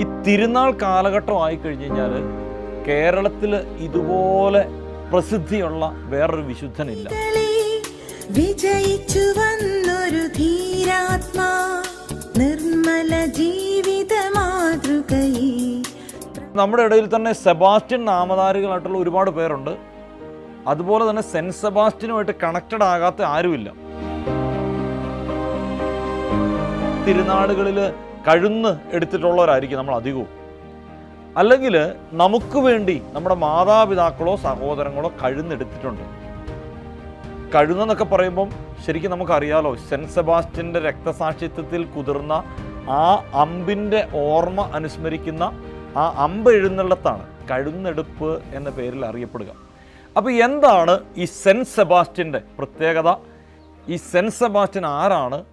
ഈ തിരുനാൾ കാലഘട്ടം ആയി കഴിഞ്ഞ് കഴിഞ്ഞാൽ കേരളത്തിൽ ഇതുപോലെ പ്രസിദ്ധിയുള്ള വേറൊരു വിശുദ്ധനില്ല. വിജയിച്ചു വന്നൊരു ധീരാത്മാ നിർമ്മല ജീവിത മാതൃകയെ നമ്മുടെ ഇടയിൽ തന്നെ സെബാസ്റ്റ്യൻ നാമധാരികളായിട്ടുള്ള ഒരുപാട് പേരുണ്ട്. അതുപോലെ തന്നെ സെന്റ് സെബാസ്റ്റ്യനുമായിട്ട് കണക്റ്റഡ് ആകാത്ത ആരുമില്ല. തിരുനാടുകളിൽ കഴുന്ന് എടുത്തിട്ടുള്ളവരായിരിക്കും നമ്മൾ അധികവും. അല്ലെങ്കിൽ നമുക്ക് വേണ്ടി നമ്മുടെ മാതാപിതാക്കളോ സഹോദരങ്ങളോ കഴുന്നെടുത്തിട്ടുണ്ട്. കഴുന്നെന്നൊക്കെ പറയുമ്പം ശരിക്കും നമുക്കറിയാലോ സെന്റ് സെബാസ്റ്റ്യന്റെ രക്തസാക്ഷിത്വത്തിൽ കുതിർന്ന ആ അമ്പിന്റെ ഓർമ്മ അനുസ്മരിക്കുന്ന ആ അമ്പ് എഴുന്നള്ളത്താണ് കഴുന്നെടുപ്പ് എന്ന പേരിൽ അറിയപ്പെടുക. അപ്പോൾ എന്താണ് ഈ സെന്റ് സെബാസ്റ്റ്യന്റെ പ്രത്യേകത? ഈ സെന്റ് സെബാസ്റ്റ്യൻ ആരാണ്?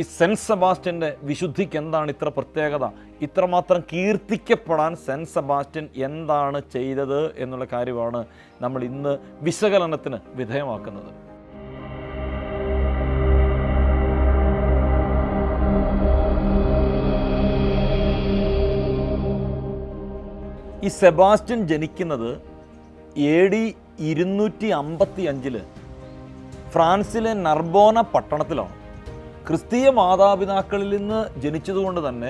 ഈ സെന്റ് സെബാസ്റ്റ്യന്റെ വിശുദ്ധിക്ക് എന്താണ് ഇത്ര പ്രത്യേകത? ഇത്രമാത്രം കീർത്തിക്കപ്പെടാൻ സെന്റ് സെബാസ്റ്റ്യൻ എന്താണ് ചെയ്തത് എന്നുള്ള കാര്യമാണ് നമ്മൾ ഇന്ന് വിശകലനത്തിന് വിധേയമാക്കുന്നത്. ഈ സെബാസ്റ്റ്യൻ ജനിക്കുന്നത് എ ഡി ഇരുന്നൂറ്റി അമ്പത്തി അഞ്ചിൽ ഫ്രാൻസിലെ നർബോന പട്ടണത്തിലാണ്. ക്രിസ്തീയ മാതാപിതാക്കളിൽ നിന്ന് ജനിച്ചതുകൊണ്ട് തന്നെ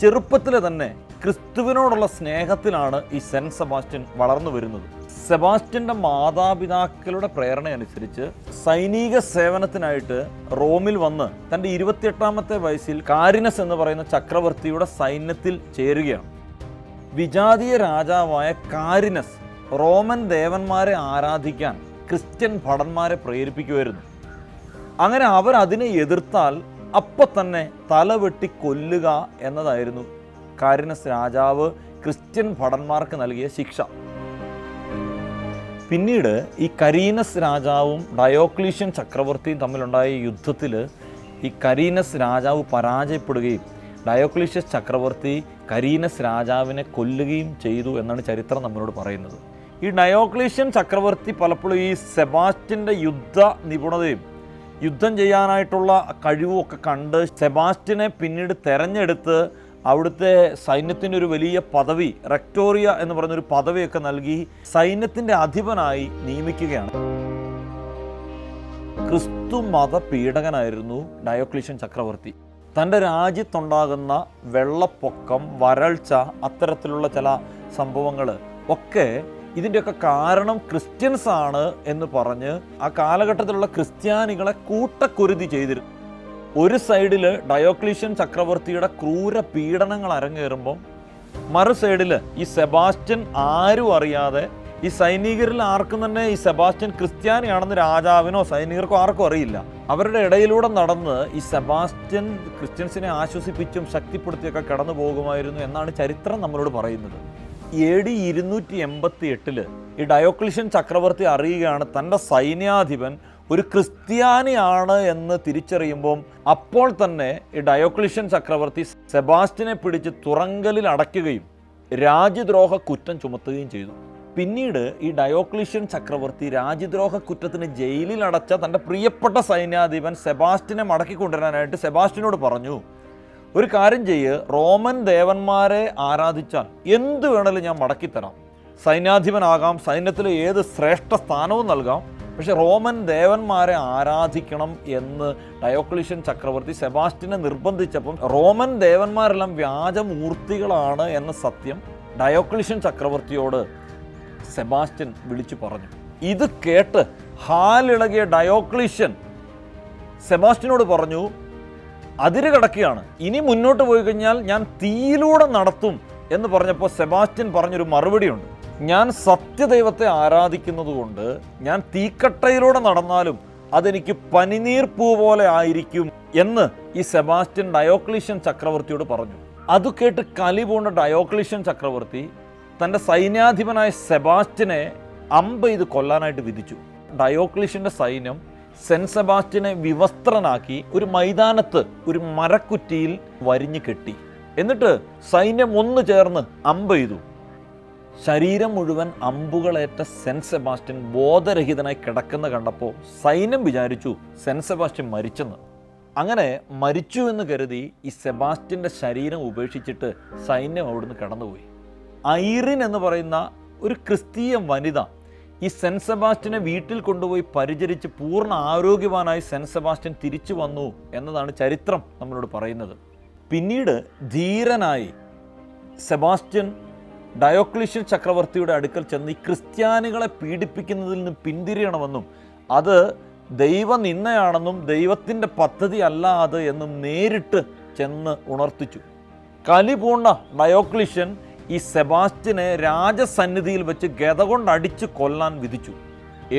ചെറുപ്പത്തിലെ തന്നെ ക്രിസ്തുവിനോടുള്ള സ്നേഹത്തിലാണ് ഈ സെന്റ് സെബാസ്റ്റ്യൻ വളർന്നു വരുന്നത്. സെബാസ്റ്റ്യന്റെ മാതാപിതാക്കളുടെ പ്രേരണയനുസരിച്ച് സൈനിക സേവനത്തിനായിട്ട് റോമിൽ വന്ന് തന്റെ ഇരുപത്തിയെട്ടാമത്തെ വയസ്സിൽ കാരിനസ് എന്ന് പറയുന്ന ചക്രവർത്തിയുടെ സൈന്യത്തിൽ ചേരുകയാണ്. വിജാതീയ രാജാവായ കാരിനസ് റോമൻ ദേവന്മാരെ ആരാധിക്കാൻ ക്രിസ്ത്യൻ ഭടന്മാരെ പ്രേരിപ്പിക്കുമായിരുന്നു. അങ്ങനെ അവർ അതിനെ എതിർത്താൽ അപ്പം തന്നെ തലവെട്ടി കൊല്ലുക എന്നതായിരുന്നു കാരിനസ് രാജാവ് ക്രിസ്ത്യൻ ഭടന്മാർക്ക് നൽകിയ ശിക്ഷ. പിന്നീട് ഈ കരീനസ് രാജാവും ഡയോക്ലീഷ്യൻ ചക്രവർത്തിയും തമ്മിലുണ്ടായ യുദ്ധത്തിൽ ഈ കരീനസ് രാജാവ് പരാജയപ്പെടുകയും ഡയോക്ലീഷ്യസ് ചക്രവർത്തി കരീനസ് രാജാവിനെ കൊല്ലുകയും ചെയ്തു എന്നാണ് ചരിത്രം നമ്മളോട് പറയുന്നത്. ഈ ഡയോക്ലീഷ്യൻ ചക്രവർത്തി പലപ്പോഴും ഈ സെബാസ്റ്റിന്റെ യുദ്ധ നിപുണതയും യുദ്ധം ചെയ്യാനായിട്ടുള്ള കഴിവുമൊക്കെ കണ്ട് സെബാസ്റ്റിനെ പിന്നീട് തെരഞ്ഞെടുത്ത് അവിടുത്തെ സൈന്യത്തിന്റെ ഒരു വലിയ പദവി റെക്ടോറിയ എന്ന് പറഞ്ഞൊരു പദവിയൊക്കെ നൽകി സൈന്യത്തിന്റെ അധിപനായി നിയമിക്കുകയാണ്. ക്രിസ്തു മത പീഡകനായിരുന്നു ഡയോക്ലീഷ്യൻ ചക്രവർത്തി. തന്റെ രാജ്യത്തുണ്ടാകുന്ന വെള്ളപ്പൊക്കം വരൾച്ച അത്തരത്തിലുള്ള ചില സംഭവങ്ങൾ ഒക്കെ ഇതിന്റെയൊക്കെ കാരണം ക്രിസ്ത്യൻസ് ആണ് എന്ന് പറഞ്ഞ് ആ കാലഘട്ടത്തിലുള്ള ക്രിസ്ത്യാനികളെ കൂട്ടക്കുരുതി ചെയ്തിരുന്നു. ഒരു സൈഡിൽ ഡയോക്ലീഷ്യൻ ചക്രവർത്തിയുടെ ക്രൂര പീഡനങ്ങൾ അരങ്ങേറുമ്പം മറു സൈഡിൽ ഈ സെബാസ്റ്റ്യൻ ആരും അറിയാതെ ഈ സൈനികരിൽ ആർക്കും തന്നെ ഈ സെബാസ്റ്റ്യൻ ക്രിസ്ത്യാനിയാണെന്ന് രാജാവിനോ സൈനികർക്കോ ആർക്കും അറിയില്ല. അവരുടെ ഇടയിലൂടെ നടന്ന് ഈ സെബാസ്റ്റ്യൻ ക്രിസ്ത്യൻസിനെ ആശ്വസിപ്പിച്ചും ശക്തിപ്പെടുത്തിയൊക്കെ കടന്നു പോകുമായിരുന്നു എന്നാണ് ചരിത്രം നമ്മളോട് പറയുന്നത്. എ ഡി ഇരുന്നൂറ്റി എൺപത്തി എട്ടിൽ ഈ ഡയോക്ലിഷ്യൻ ചക്രവർത്തി അറിയുകയാണ് തന്റെ സൈന്യാധിപൻ ഒരു ക്രിസ്ത്യാനിയാണ് എന്ന് തിരിച്ചറിയുമ്പം അപ്പോൾ തന്നെ ഈ ഡയോക്ലിഷ്യൻ ചക്രവർത്തി സെബാസ്റ്റിനെ പിടിച്ച് തുറങ്കലിൽ അടയ്ക്കുകയും രാജ്യദ്രോഹ കുറ്റം ചുമത്തുകയും ചെയ്തു. പിന്നീട് ഈ ഡയോക്ലിഷ്യൻ ചക്രവർത്തി രാജ്യദ്രോഹ കുറ്റത്തിന് ജയിലിൽ അടച്ച തന്റെ പ്രിയപ്പെട്ട സൈന്യാധിപൻ സെബാസ്റ്റിനെ മടക്കി കൊണ്ടുവരാനായിട്ട് സെബാസ്റ്റിനോട് പറഞ്ഞു. ഒരു കാര്യം ചെയ്യ്. റോമൻ ദേവന്മാരെ ആരാധിച്ചാൽ എന്ത് വേണമെങ്കിലും ഞാൻ മടക്കിത്തരാം സൈന്യാധിപനാകാം. സൈന്യത്തിലെ ഏത് ശ്രേഷ്ഠ സ്ഥാനവും നൽകാം. പക്ഷെ റോമൻ ദേവന്മാരെ ആരാധിക്കണം എന്ന് ഡയോക്ലിഷ്യൻ ചക്രവർത്തി സെബാസ്റ്റിനെ നിർബന്ധിച്ചപ്പം റോമൻ ദേവന്മാരെല്ലാം വ്യാജമൂർത്തികളാണ് എന്ന സത്യം ഡയോക്ലിഷ്യൻ ചക്രവർത്തിയോട് സെബാസ്റ്റ്യൻ വിളിച്ചു പറഞ്ഞു. ഇത് കേട്ട് ഹാലിളകിയ ഡയോക്ലിഷ്യൻ സെബാസ്റ്റിനോട് പറഞ്ഞു അതിര് കിടക്കുകയാണ് ഇനി മുന്നോട്ട് പോയി കഴിഞ്ഞാൽ ഞാൻ തീയിലൂടെ നടത്തും എന്ന് പറഞ്ഞപ്പോൾ സെബാസ്റ്റ്യൻ പറഞ്ഞൊരു മറുപടിയുണ്ട്. ഞാൻ സത്യദൈവത്തെ ആരാധിക്കുന്നതുകൊണ്ട് ഞാൻ തീക്കട്ടയിലൂടെ നടന്നാലും അതെനിക്ക് പനിനീർ പൂ പോലെ ആയിരിക്കും എന്ന് ഈ സെബാസ്റ്റ്യൻ ഡയോക്ലീഷ്യൻ ചക്രവർത്തിയോട് പറഞ്ഞു. അത് കേട്ട് കലി പൂണ്ട ഡയോക്ലീഷ്യൻ ചക്രവർത്തി തന്റെ സൈന്യാധിപനായ സെബാസ്റ്റ്യനെ അമ്പെയ്ത് കൊല്ലാനായിട്ട് വിധിച്ചു. ഡയോക്ലീഷ്യന്റെ സൈന്യം സെന്റ് സെബാസ്റ്റ്യനെ വിവസ്ത്രനാക്കി ഒരു മൈതാനത്ത് ഒരു മരക്കുറ്റിയിൽ വരിഞ്ഞു കെട്ടി. എന്നിട്ട് സൈന്യം ഒന്ന് ചേർന്ന് അമ്പെയ്തു ശരീരം മുഴുവൻ അമ്പുകളേറ്റ സെന്റ് സെബാസ്റ്റ്യൻ ബോധരഹിതനായി കിടക്കുന്ന കണ്ടപ്പോൾ സൈന്യം വിചാരിച്ചു സെന്റ് സെബാസ്റ്റ്യൻ മരിച്ചെന്ന്. അങ്ങനെ മരിച്ചു എന്ന് കരുതി ഈ സെബാസ്റ്റ്യന്റെ ശരീരം ഉപേക്ഷിച്ചിട്ട് സൈന്യം അവിടുന്ന് കടന്നുപോയി. ഐറിൻ എന്ന് പറയുന്ന ഒരു ക്രിസ്തീയ വനിത ഈ സെന്റ് സെബാസ്റ്റിനെ വീട്ടിൽ കൊണ്ടുപോയി പരിചരിച്ച് പൂർണ ആരോഗ്യവാനായി സെന്റ് സെബാസ്റ്റ്യൻ തിരിച്ചു വന്നു എന്നതാണ് ചരിത്രം നമ്മളോട് പറയുന്നത്. പിന്നീട് ധീരനായി സെബാസ്റ്റ്യൻ ഡയോക്ലിഷ്യൻ ചക്രവർത്തിയുടെ അടുക്കൽ ചെന്ന് ഈ ക്രിസ്ത്യാനികളെ പീഡിപ്പിക്കുന്നതിൽ നിന്ന് പിന്തിരിയണമെന്നും അത് ദൈവനിന്നയാണെന്നും ദൈവത്തിന്റെ പദ്ധതി അല്ല അത് എന്നും നേരിട്ട് ചെന്ന് ഉണർത്തിച്ചു. കലിപൂർണ ഡയോക്ലിഷ്യൻ ഈ സെബാസ്റ്റ്യനെ രാജസന്നിധിയിൽ വെച്ച് ഗത കൊണ്ടടിച്ച് കൊല്ലാൻ വിധിച്ചു.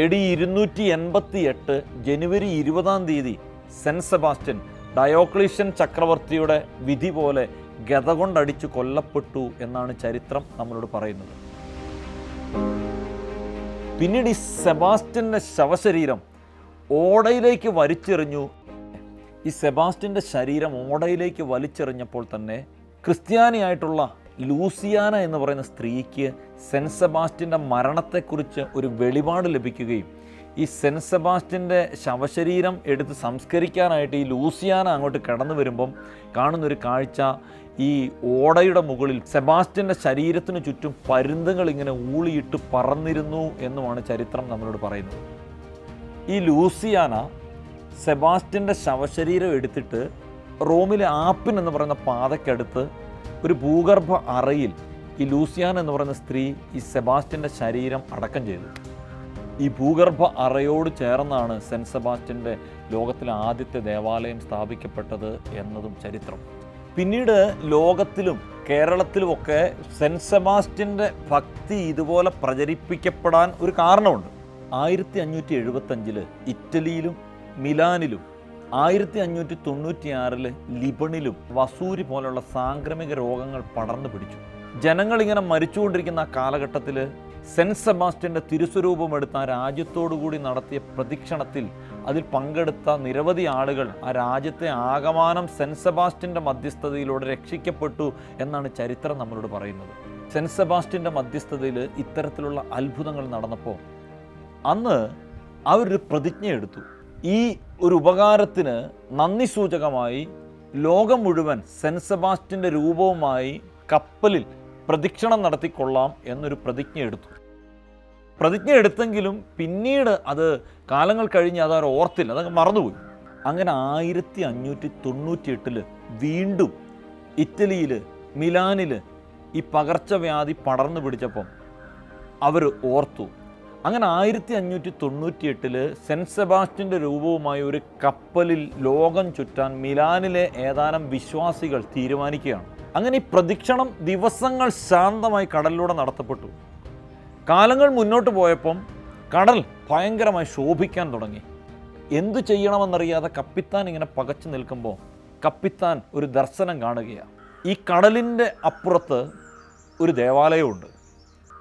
എ ഡി ഇരുന്നൂറ്റി എൺപത്തി എട്ട് ജനുവരി ഇരുപതാം തീയതി സെന്റ് സെബാസ്റ്റ്യൻ ഡയോക്ലീഷ്യൻ ചക്രവർത്തിയുടെ വിധി പോലെ ഗത കൊണ്ടടിച്ച് കൊല്ലപ്പെട്ടു എന്നാണ് ചരിത്രം നമ്മളോട് പറയുന്നത്. പിന്നീട് ഈ സെബാസ്റ്റ്യന്റെ ശവശരീരം ഓടയിലേക്ക് വലിച്ചെറിഞ്ഞു. ഈ സെബാസ്റ്റ്യന്റെ ശരീരം ഓടയിലേക്ക് വലിച്ചെറിഞ്ഞപ്പോൾ തന്നെ ക്രിസ്ത്യാനിയായിട്ടുള്ള ലൂസിയാന എന്ന് പറയുന്ന സ്ത്രീക്ക് സെന്റ് സെബാസ്റ്റിന്റെ മരണത്തെക്കുറിച്ച് ഒരു വെളിപാട് ലഭിക്കുകയും ഈ സെന്റ് സെബാസ്റ്റിന്റെ ശവശരീരം എടുത്ത് സംസ്കരിക്കാനായിട്ട് ഈ ലൂസിയാന അങ്ങോട്ട് കടന്നു വരുമ്പം കാണുന്നൊരു കാഴ്ച ഈ ഓടയുടെ മുകളിൽ സെബാസ്റ്റിന്റെ ശരീരത്തിന് ചുറ്റും പരുന്തുകൾ ഇങ്ങനെ ഊളിയിട്ട് പറന്നിരുന്നു എന്നുമാണ് ചരിത്രം നമ്മളോട് പറയുന്നത്. ഈ ലൂസിയാന സെബാസ്റ്റിന്റെ ശവശരീരം എടുത്തിട്ട് റോമിലെ ആപ്പിൻ എന്ന് പറയുന്ന പാതയ്ക്കടുത്ത് ഒരു ഭൂഗർഭ അറയിൽ ഈ ലൂസിയാൻ എന്ന് പറയുന്ന സ്ത്രീ ഈ സെബാസ്റ്റ്യന്റെ ശരീരം അടക്കം ചെയ്തു ഈ ഭൂഗർഭ അറയോട് ചേർന്നാണ് സെന്റ് സെബാസ്റ്റ്യന്റെ ലോകത്തിലെ ആദ്യത്തെ ദേവാലയം സ്ഥാപിക്കപ്പെട്ടത് എന്നതും ചരിത്രം. പിന്നീട് ലോകത്തിലും കേരളത്തിലുമൊക്കെ സെന്റ് സെബാസ്റ്റ്യന്റെ ഭക്തി ഇതുപോലെ പ്രചരിപ്പിക്കപ്പെടാൻ ഒരു കാരണമുണ്ട്. ആയിരത്തി അഞ്ഞൂറ്റി എഴുപത്തഞ്ചിൽ ഇറ്റലിയിലും മിലാനിലും ആയിരത്തി അഞ്ഞൂറ്റി തൊണ്ണൂറ്റിയാറിൽ ലിബണിലും വസൂരി പോലുള്ള സാംക്രമിക രോഗങ്ങൾ പടർന്നു പിടിച്ചു. ജനങ്ങൾ ഇങ്ങനെ മരിച്ചുകൊണ്ടിരിക്കുന്ന ആ കാലഘട്ടത്തിൽ സെന്റ് സെബാസ്റ്റ്യന്റെ തിരുസ്വരൂപം എടുത്ത ആ രാജ്യത്തോടുകൂടി നടത്തിയ പ്രദക്ഷിണത്തിൽ അതിൽ പങ്കെടുത്ത നിരവധി ആളുകൾ ആ രാജ്യത്തെ ആകമാനം സെന്റ് സെബാസ്റ്റ്യന്റെ മധ്യസ്ഥതയിലൂടെ രക്ഷിക്കപ്പെട്ടു എന്നാണ് ചരിത്രം നമ്മളോട് പറയുന്നത്. സെന്റ് സെബാസ്റ്റ്യന്റെ മധ്യസ്ഥതയിൽ ഇത്തരത്തിലുള്ള അത്ഭുതങ്ങൾ നടന്നപ്പോൾ അന്ന് അവരൊരു പ്രതിജ്ഞ എടുത്തു ഈ ഒരു ഉപകാരത്തിന് നന്ദി സൂചകമായി ലോകം മുഴുവൻ സെന്റ് സെബാസ്റ്റ്യന്റെ രൂപവുമായി കപ്പലിൽ പ്രദക്ഷിണം നടത്തിക്കൊള്ളാം എന്നൊരു പ്രതിജ്ഞ എടുത്തു. പ്രതിജ്ഞ എടുത്തെങ്കിലും പിന്നീട് അത് കാലങ്ങൾ കഴിഞ്ഞ് അത് അവർ ഓർത്തില്ല അതങ്ങ് മറന്നുപോയി. അങ്ങനെ ആയിരത്തി അഞ്ഞൂറ്റി തൊണ്ണൂറ്റി എട്ടിൽ വീണ്ടും ഇറ്റലിയിൽ മിലാനിൽ ഈ പകർച്ചവ്യാധി പടർന്നു പിടിച്ചപ്പം അവർ ഓർത്തു അങ്ങനെ ആയിരത്തി അഞ്ഞൂറ്റി തൊണ്ണൂറ്റി എട്ടിൽ സെന്റ് രൂപവുമായി ഒരു കപ്പലിൽ ലോകം ചുറ്റാൻ മിലാനിലെ ഏതാനും വിശ്വാസികൾ തീരുമാനിക്കുകയാണ്. അങ്ങനെ ഈ പ്രദക്ഷിണം ദിവസങ്ങൾ ശാന്തമായി കടലിലൂടെ നടത്തപ്പെട്ടു. കാലങ്ങൾ മുന്നോട്ട് പോയപ്പം കടൽ ഭയങ്കരമായി ശോഭിക്കാൻ തുടങ്ങി. എന്തു ചെയ്യണമെന്നറിയാതെ കപ്പിത്താൻ ഇങ്ങനെ പകച്ചു നിൽക്കുമ്പോൾ കപ്പിത്താൻ ഒരു ദർശനം കാണുകയാണ്. ഈ കടലിന്റെ അപ്പുറത്ത് ഒരു ദേവാലയമുണ്ട്.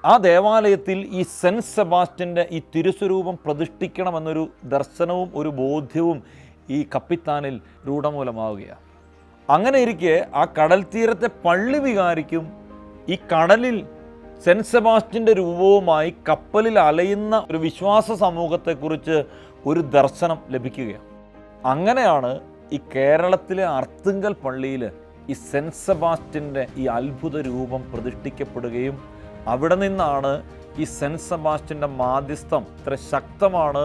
ആ ദേവാലയത്തിൽ ഈ സെന്റ് സെബാസ്റ്റ്യന്റെ ഈ തിരുസ്വരൂപം പ്രതിഷ്ഠിക്കണമെന്നൊരു ദർശനവും ഒരു ബോധ്യവും ഈ കപ്പിത്താനിൽ രൂഢമൂലമാവുകയാണ്. അങ്ങനെ ഇരിക്കെ ആ കടൽ തീരത്തെ പള്ളി വികാരിക്കും ഈ കടലിൽ സെന്റ് സെബാസ്റ്റ്യന്റെ രൂപവുമായി കപ്പലിൽ അലയുന്ന ഒരു വിശ്വാസ സമൂഹത്തെക്കുറിച്ച് ഒരു ദർശനം ലഭിക്കുകയാണ്. അങ്ങനെയാണ് ഈ കേരളത്തിലെ അർത്തുങ്കൽ പള്ളിയിൽ ഈ സെന്റ് സെബാസ്റ്റ്യന്റെ ഈ അത്ഭുത രൂപം പ്രതിഷ്ഠിക്കപ്പെടുകയും അവിടെ നിന്നാണ് ഈ സെന്റ് സെബാസ്റ്റ്യന്റെ മാധ്യസ്ഥം ഇത്ര ശക്തമാണ്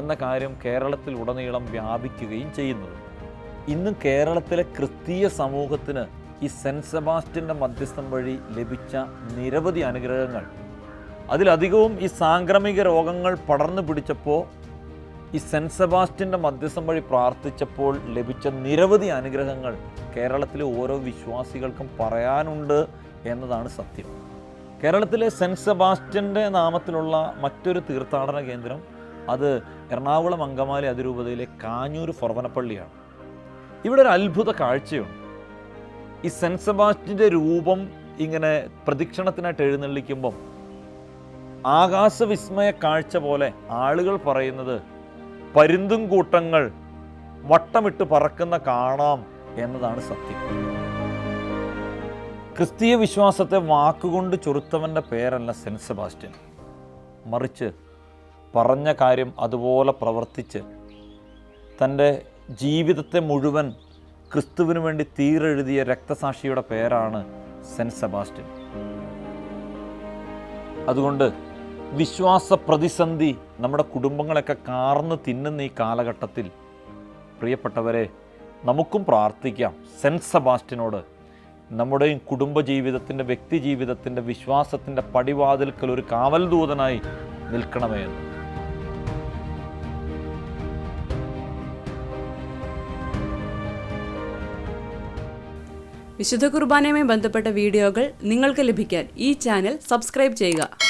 എന്ന കാര്യം കേരളത്തിൽ ഉടനീളം വ്യാപിക്കുകയും ചെയ്യുന്നത്. ഇന്ന് കേരളത്തിലെ ക്രിസ്തീയ സമൂഹത്തിന് ഈ സെന്റ് സെബാസ്റ്റ്യന്റെ മധ്യസ്ഥം വഴി ലഭിച്ച നിരവധി അനുഗ്രഹങ്ങൾ. അതിലധികവും ഈ സാംക്രമിക രോഗങ്ങൾ പടർന്നു പിടിച്ചപ്പോൾ ഈ സെന്റ് സെബാസ്റ്റ്യന്റെ മധ്യസ്ഥം വഴി പ്രാർത്ഥിച്ചപ്പോൾ ലഭിച്ച നിരവധി അനുഗ്രഹങ്ങൾ കേരളത്തിലെ ഓരോ വിശ്വാസികൾക്കും പറയാനുണ്ട് എന്നതാണ് സത്യം. കേരളത്തിലെ സെന്റ് സെബാസ്റ്റ്യന്റെ നാമത്തിലുള്ള മറ്റൊരു തീർത്ഥാടന കേന്ദ്രം അത് എറണാകുളം അങ്കമാലി അതിരൂപതയിലെ കാഞ്ഞൂർ ഫൊറവനപ്പള്ളിയാണ്. ഇവിടെ ഒരു അത്ഭുത കാഴ്ചയുണ്ട്. ഈ സെന്റ് സെബാസ്റ്റ്യന്റെ രൂപം ഇങ്ങനെ പ്രദക്ഷിണത്തിനായിട്ട് എഴുന്നള്ളിക്കുമ്പം ആകാശവിസ്മയ കാഴ്ച പോലെ ആളുകൾ പറയുന്നത് പരുന്തും കൂട്ടങ്ങൾ വട്ടമിട്ട് പറക്കുന്ന കാണാം എന്നതാണ് സത്യം. ക്രിസ്തീയ വിശ്വാസത്തെ വാക്കുകൊണ്ട് ചൊറുത്തവന്റെ പേരല്ല സെന്റ് സെബാസ്റ്റ്യൻ. മറിച്ച് പറഞ്ഞ കാര്യം അതുപോലെ പ്രവർത്തിച്ച് തന്റെ ജീവിതത്തെ മുഴുവൻ ക്രിസ്തുവിനു വേണ്ടി തീരെഴുതിയ രക്തസാക്ഷിയുടെ പേരാണ് സെന്റ് സെബാസ്റ്റ്യൻ. അതുകൊണ്ട് വിശ്വാസ പ്രതിസന്ധി നമ്മുടെ കുടുംബങ്ങളൊക്കെ കാർന്ന് തിന്നുന്ന ഈ കാലഘട്ടത്തിൽ പ്രിയപ്പെട്ടവരെ നമുക്കും പ്രാർത്ഥിക്കാം സെന്റ് സെബാസ്റ്റ്യനോട് നമ്മുടെയും കുടുംബജീവിതത്തിന്റെ വ്യക്തി ജീവിതത്തിന്റെ വിശ്വാസത്തിന്റെ പടിവാതിൽക്കൽ ഒരു കാവൽ ദൂതനായി നിൽക്കണമേ എന്ന്. വിശുദ്ധ കുർബാനയുമായി ബന്ധപ്പെട്ട വീഡിയോകൾ നിങ്ങൾക്ക് ലഭിക്കാൻ ഈ ചാനൽ സബ്സ്ക്രൈബ് ചെയ്യുക.